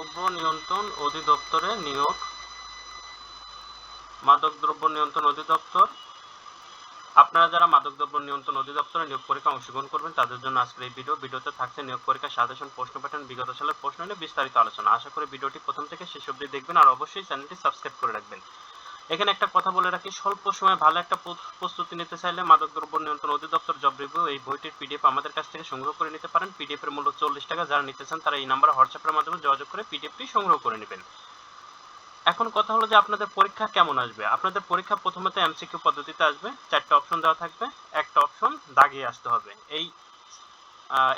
মাদকদ্রব্য নিয়ন্ত্রণ অধিদপ্তরে নিয়োগ। মাদকদ্রব্য নিয়ন্ত্রণ অধিদপ্তর। আপনারা যারা মাদকদ্রব্য নিয়ন্ত্রণ অধিদপ্তরে নিয়োগ পরীক্ষা অংশগ্রহণ করবেন, তাদের জন্য আজকের এই ভিডিও। ভিডিওতে থাকছে নিয়োগ পরীক্ষা সাধারণ প্রশ্ন প্যাটার্ন, বিগত সালের প্রশ্ন নিয়ে বিস্তারিত আলোচনা। আশা করি ভিডিওটি প্রথম থেকে শেষ অবধি দেখবেন, আর অবশ্যই চ্যানেলটি সাবস্ক্রাইব করে রাখবেন। এখানে একটা কথা বলে রাখি, স্বল্প সময়ে ভালো একটা প্রস্তুতি নিতে চাইলে মাদকদ্রব্য নিয়ন্ত্রণ অধিদপ্তর জব রিভিউ এই বইটির পিডিএফ আমাদের কাছ থেকে সংগ্রহ করে নিতে পারেন। পিডিএফ এর মূল্য চল্লিশ টাকা। যারা নিতে চান তারা এই নাম্বারে হোয়াটসঅ্যাপের মাধ্যমে যোগাযোগ করে পিডিএফটি সংগ্রহ করে নেবেন। এখন কথা হলো যে আপনাদের পরীক্ষা কেমন আসবে? আপনাদের পরীক্ষা প্রথমত এমসিকিউ পদ্ধতিতে আসবে। চারটা অপশন দেওয়া থাকবে। একটা অপশন দাগিয়ে আসতে হবে। এই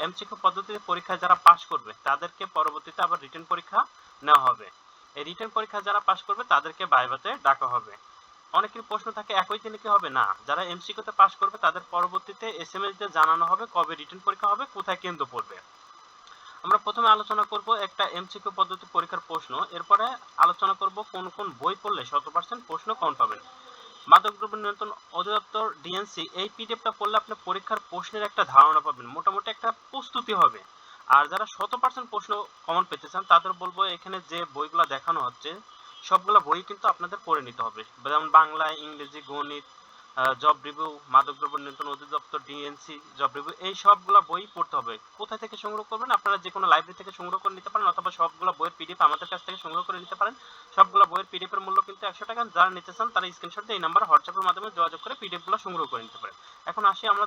এমসিকিউ পদ্ধতিতে পরীক্ষা যারা পাশ করবে তাদেরকে পরবর্তীতে আবার রিটেন পরীক্ষা নেওয়া হবে। এই রিটেন পরীক্ষা যারা পাশ করবে, তাদেরকে বাইবাতে ডাকা হবে। অনেকের প্রশ্ন থাকে, একই দিনে কি হবে? না, যারা এমসিকিউতে পাশ করবে, তাদের পরবর্তীতে এসএমএস দিয়ে জানানো হবে কবে রিটেন পরীক্ষা হবে, কোথায় কেন্দ্র পড়বে। আমরা প্রথমে আলোচনা করব একটা এমসিকিউ পদ্ধতি পরীক্ষার প্রশ্ন, এরপরে আলোচনা করব কোন কোন বই পড়লে শত পার্সেন্ট প্রশ্ন কম পাবেন। মাদকদ্রব্য নিয়ন্ত্রণ অধিদপ্তর ডিএনসি এই পিডিএফটা পড়লে আপনি পরীক্ষার প্রশ্নের একটা ধারণা পাবেন, মোটামুটি একটা প্রস্তুতি হবে। আর যারা শত পার্সেন্ট প্রশ্ন কমন পেতে চান, তাদের বলব এখানে যে বইগুলো দেখানো হচ্ছে, সবগুলো বই কিন্তু আপনাদের পড়ে নিতে হবে। যেমন বাংলা, ইংরেজি, গণিত জব রিভিউ মাদকদ্রব্য নিয়ন্ত্রণ অধিদপ্তর ডিএনসি জব রিভিউ এই সবগুলো বই পড়তে হবে। কোথা থেকে সংগ্রহ করবেন? আপনারা যে কোনো লাইব্রেরি থেকে সংগ্রহ করে নিতে পারেন, অথবা সবগুলো বইয়ের পিডিএফ আমাদের কাছ থেকে সংগ্রহ করে নিতে পারেন। সবগুলো বইয়ের পিডিএফ এর মূল্য কিন্তু একশো টাকা। যারা নিতে চান, তারা স্ক্রিনশট দিয়ে এই নাম্বার হোয়াটসঅ্যাপের মাধ্যমে যোগাযোগ করে পিডিএফগুলো সংগ্রহ করে নিতে পারেন। এখন আসি আমরা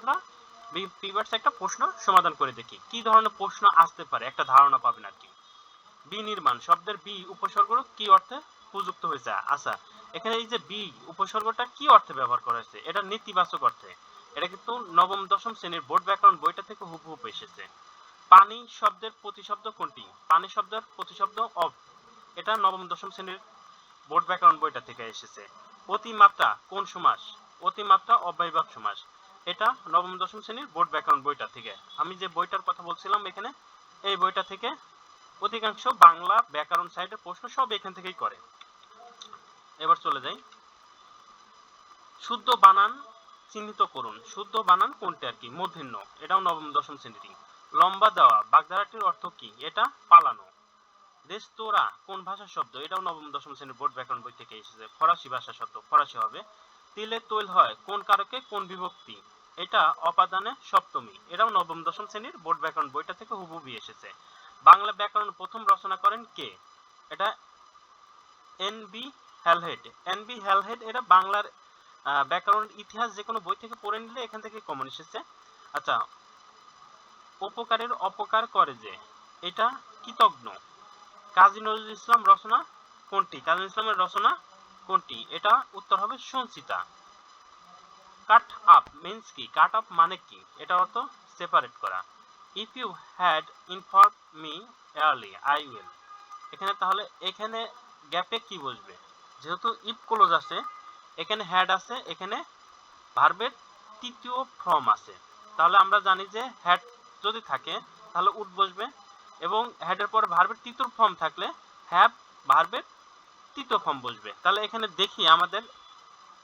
পিভার্স একটা প্রশ্ন সমাধান করে দেখি। কি ধরনের প্রশ্ন আসতে পারে? একটা ধারণা পাবেন আর কি। বিনির্মাণ শব্দের বি উপসর্গ কি অর্থে প্রযুক্ত হয়েছে? আচ্ছা এখানে এই যে বি উপসর্গটা কি অর্থে ব্যবহার করা হয়েছে? এটা নেতিবাচক অর্থে। এটা কিন্তু নবম, দশম শ্রেণির বোর্ড ব্যাকরণ বইটা থেকে হুবহুব এসেছে। পানি শব্দের প্রতিশব্দ কোনটি? পানি শব্দের প্রতিশব্দ অফ এটা নবম, দশম শ্রেণির বোর্ড ব্যাকরণ বইটা থেকে এসেছে। অতিমাত্রা কোন সমাস? অতিমাত্রা অব্যয়ভাব সমাস। এটা নবম, দশম শ্রেণির বোর্ড ব্যাকরণ বইটা থেকে। আমি যে বইটার কথা বলছিলাম এখানে, এই বইটা থেকে অধিকাংশ বাংলা ব্যাকরণ সাইডের প্রশ্ন সব এখান থেকেই করে। এবার চলে যাই। শুদ্ধ বানান চিহ্নিত করুন। শুদ্ধ বানান কোনটি আর কি? মূর্ধন্য এটাও নবম, দশম শ্রেণীরই। লম্বা দেওয়া। বাগধারাটির অর্থ কি? এটা পালানো। রেস্তোরাঁ কোন ভাষার শব্দ? এটাও নবম, দশম শ্রেণির বোর্ড ব্যাকরণ বই থেকে এসেছে। ফরাসি ভাষা শব্দ। ফরাসি হবে। তিলের তৈল হয়। কোন কারকে? কোন বিভক্তি? এটা অপাদানে সপ্তমী। এটাও নবম, দশম শ্রেণির বোর্ড ব্যাকরণ বইটা থেকে হুবহুবই এসেছে। বাংলা ব্যাকরণ প্রথম রচনা করেন কে? এটা N B Halhed N B Halhed এটা বাংলার ব্যাকরণ ইতিহাস যে কোনো বই থেকে পড়ে নিলে এখান থেকে কমন এসেছে। আচ্ছা উপকারের অপকার করে যে, এটা কৃতজ্ঞ। কাজী নজরুল ইসলাম রচনা কোনটি? কাজী ইসলামের রচনা কোনটি? এটা উত্তর হবে সঞ্চিতা। কাট আপ মিন্স কি? কাট আপ মানে কি? এটা অর্থ সেপারেট করা। If you had inform me early I will এখানে তাহলে এখানে গ্যাপে কি বসবে? যেহেতু ইফ ক্লোজ আছে, এখানে হ্যাড আছে, এখানে ভার্বের তৃতীয় ফর্ম আছে। তাহলে আমরা জানি যে হ্যাড যদি থাকে, তাহলে উড বসবে। এবং হ্যাডের পর ভার্বের তৃতীয় ফর্ম থাকলে হ্যাভ ভার্বের তৃতীয় ফর্ম বসবে। তাহলে এখানে দেখি আমাদের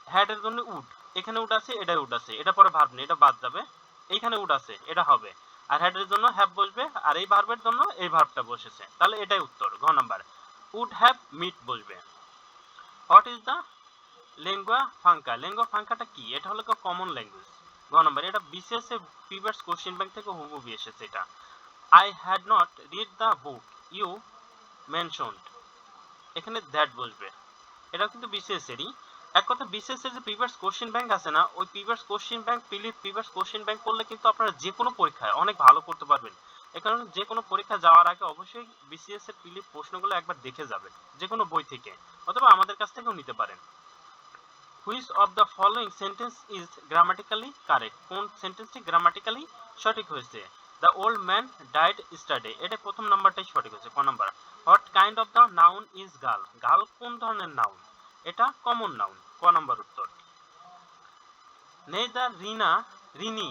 হ্যাডের জন্য উড এখানে উড আছে এটা উড আছে। এটা পরে ভার্ব নেই, এটা বাদ যাবে। এইখানে উড আছে, এটা হবে। আর হেডের জন্য হ্যাভ বসবে, আর এই ভার্বের জন্য এই ভার্বটা বসেছে। তাহলে এটাই উত্তর, ঘ নাম্বার। উড হ্যাভ মিট বসবে। What is the lingua franca lingua ফাঙ্কাটা কি? এটা হলো কমন ল্যাঙ্গুয়েজ ঘ নাম্বার, এটা বিসিএস এ প্রিভিয়াস কোশ্চেন ব্যাংক থেকে হুবহুবি এসেছে এটা। I had not read the book you mentioned এখানে দ্যাট বসবে। এটা কিন্তু বিসিএস এরই। এক কথা বিসিএস এর যে প্রিভিয়াস কোশ্চেন ব্যাংক আছে না, ওই previous question bank previous question bank করলে কিন্তু আপনারা যে কোনো পরীক্ষায় অনেক ভালো করতে পারবেন। এ কারণে যে কোনো পরীক্ষা যাওয়ার আগে অবশ্যই বিসিএস এর প্রিলিপ প্রশ্নগুলো একবার দেখে যাবেন যে কোনো বই থেকে, অথবা আমাদের কাছ থেকেও নিতে পারেন। Which of the following sentence is grammatically correct কোন সেন্টেন্সটি গ্রামাটিক্যালি সঠিক হয়েছে? দ্য ওল্ড ম্যান ডাইড স্টাডে এটা প্রথম নাম্বারটাই সঠিক হয়েছে, ক number what kind of the noun is girl girl কোন ধরনের নাউন এটা কমন নাউন ক নাম্বার উত্তর? Neither Rina Rini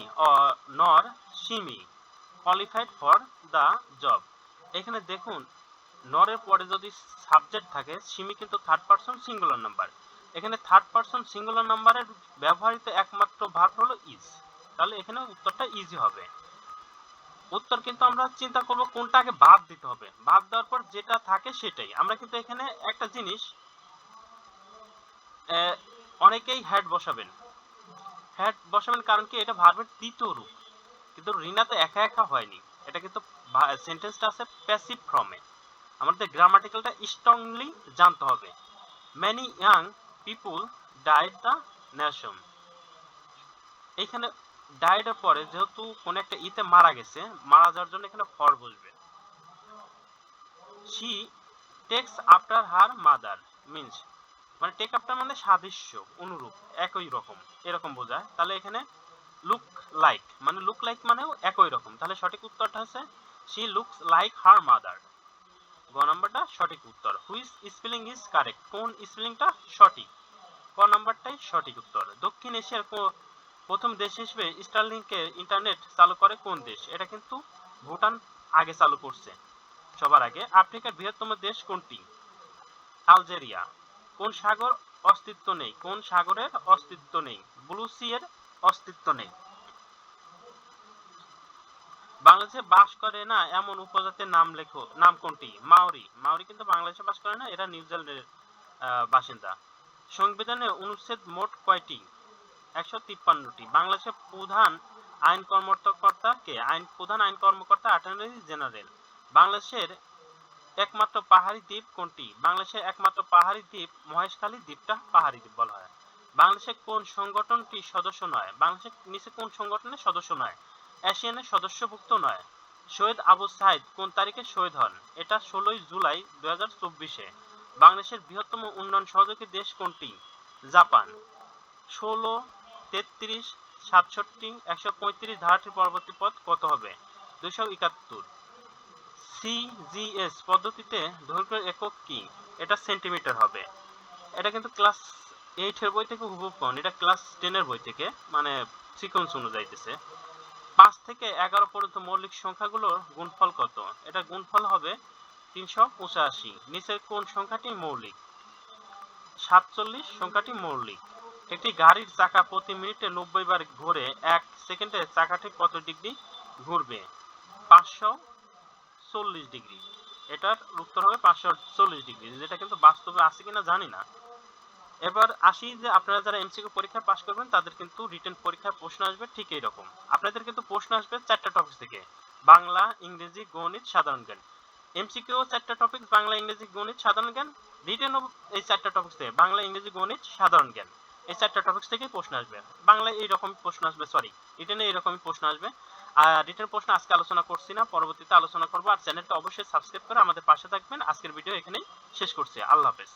nor Simi qualified for the job এখানে দেখুন নরের পরে যদি সাবজেক্ট থাকে সিমি কিন্তু থার্ড পারসন সিঙ্গুলার নাম্বার এখানে থার্ড পারসন সিঙ্গুলার নাম্বারের ব্যবহৃত একমাত্র ভার্ব হলো ইজ তাহলে এখানে উত্তরটা ইজি হবে। উত্তর কিন্তু আমরা চিন্তা করব কোনটা আগে বাদ দিতে হবে। বাদ দেওয়ার পর যেটা থাকে সেটাই। আমরা কিন্তু এখানে একটা জিনিস অনেকেই হ্যাড বসাবেন। হ্যাড বসাবেন কারণ কি? এটা ভার্বের তৃতীয় রূপ। কিন্তু রিনা তো একা একা হয়নি। এটা কিন্তু সেন্টেন্সটা আছে প্যাসিভ ফর্মে আমাদের গ্রামাটিক্যালটা স্ট্রংলি জানতে হবে। Many young people died the nation এইখানে ডাইডের পরে যেহেতু কোন একটা ইতে মারা গেছে, মারা যাওয়ার জন্য এখানে ফর বসবে। She takes after her mother means মানে টেক আফটার মানে সাদৃশ্য, অনুরূপ, একই রকম। এরকম বোঝায়। তাহলে এখানে লুক লাইক মানে লুক লাইক মানেও একই রকম। তাহলে সঠিক উত্তরটা হচ্ছে she looks like her mother গ নাম্বারটা সঠিক উত্তর। হুইচ স্পেলিং ইজ কারেক্ট কোন স্পেলিংটা সঠিক? ক নাম্বারটাই সঠিক উত্তর। দক্ষিণ এশিয়ার প্রথম দেশ হিসেবে স্টারলিংকে ইন্টারনেট চালু করে কোন দেশ? এটা কিন্তু ভুটান আগে চালু করছে। সবার আগে আফ্রিকার বৃহত্তম দেশ কোনটি? আলজেরিয়া। কোন সাগর অস্তিত্ব নেই? কোন সাগরের অস্তিত্ব নেই? ব্লু সি এর অস্তিত্ব নেই। বাংলাদেশে বাস করে না এমন উপজাতির নাম লেখো, নাম কোনটি? মাওরি। মাওরি কিন্তু বাংলাদেশে বাস করে না, এরা নিউজিল্যান্ডের বাসিন্দা। সংবিধানে অনুচ্ছেদ মোট কয়টি? একশো তিপ্পান্নটি। বাংলাদেশের প্রধান আইন কর্মকর্তা কে আইন, প্রধান আইন কর্মকর্তা অ্যাটর্নি জেনারেল। বাংলাদেশের একমাত্র পাহাড়ি দ্বীপ কোনটি? বাংলাদেশের একমাত্র পাহাড়ি দ্বীপ মহেশখালী দ্বীপটা পাহাড়ি দ্বীপ বলা হয়। বাংলাদেশের কোন সংগঠনটি সদস্য নয়? বাংলাদেশের নিচে কোন সংগঠনের সদস্য নয়? এশিয়ানের সদস্যভুক্ত নয়। শহীদ আবু সাইদ কোন তারিখে শহীদ হন? এটা ষোলোই জুলাই দুই হাজার চব্বিশে। বাংলাদেশের বৃহত্তম উন্নয়ন সহযোগী দেশ কোনটি? জাপান। ষোলো, তেত্রিশ, সাতষট্টি, একশো পঁয়ত্রিশ ধারাটির পরবর্তী পথ কত হবে? দুশো একাত্তর। সিজিএস পদ্ধতিতে দৈর্ঘ্যের একক কি? এটা সেন্টিমিটার হবে। এটা কিন্তু ক্লাস এইটের বই থেকে হুবহু এটা ক্লাস টেনের বই থেকে মানে সিকোয়েন্স অনুযায়ীতেছে পাঁচ থেকে এগারো পর্যন্ত মৌলিক সংখ্যাগুলোর গুণফল কত? এটা গুণফল হবে তিনশো পঁচাশি। নিচের কোন সংখ্যাটি মৌলিক? সাতচল্লিশ সংখ্যাটি মৌলিক। একটি গাড়ির চাকা প্রতি মিনিটে নব্বই বার ঘুরে এক সেকেন্ডে চাকাটি কত ডিগ্রি ঘুরবে? পাঁচশো চল্লিশ ডিগ্রি। এটার উত্তর হবে পাঁচশো চল্লিশ ডিগ্রি। যেটা কিন্তু বাস্তবে আছে কিনা জানি না। এবার আসি যে আপনারা যারা এমসিকিউ পরীক্ষা পাশ করবেন, তাদের কিন্তু রিটেন পরীক্ষার প্রশ্ন আসবে ঠিক এই রকম আপনাদের কিন্তু প্রশ্ন আসবে চারটা টপিক থেকে। বাংলা, ইংরেজি, গণিত, সাধারণ জ্ঞান। এমসিকিউ চারটা টপিক বাংলা, ইংরেজি, গণিত, সাধারণ জ্ঞান। রিটেন এই চারটা টপিক থেকে, বাংলা, ইংরেজি, গণিত, সাধারণ জ্ঞান। এই চারটা টপিক থেকে প্রশ্ন আসবে। এইরকম প্রশ্ন আসবে সরি প্রশ্ন আসবে। রিটেন প্রশ্ন আজকে আলোচনা করছি না, পরবর্তীতে আলোচনা করব। আর চ্যানেলটা অবশ্যই সাবস্ক্রাইব করে আমাদের পাশে থাকবেন। আজকের ভিডিও এখানেই শেষ করছি। আল্লাহ হাফেজ।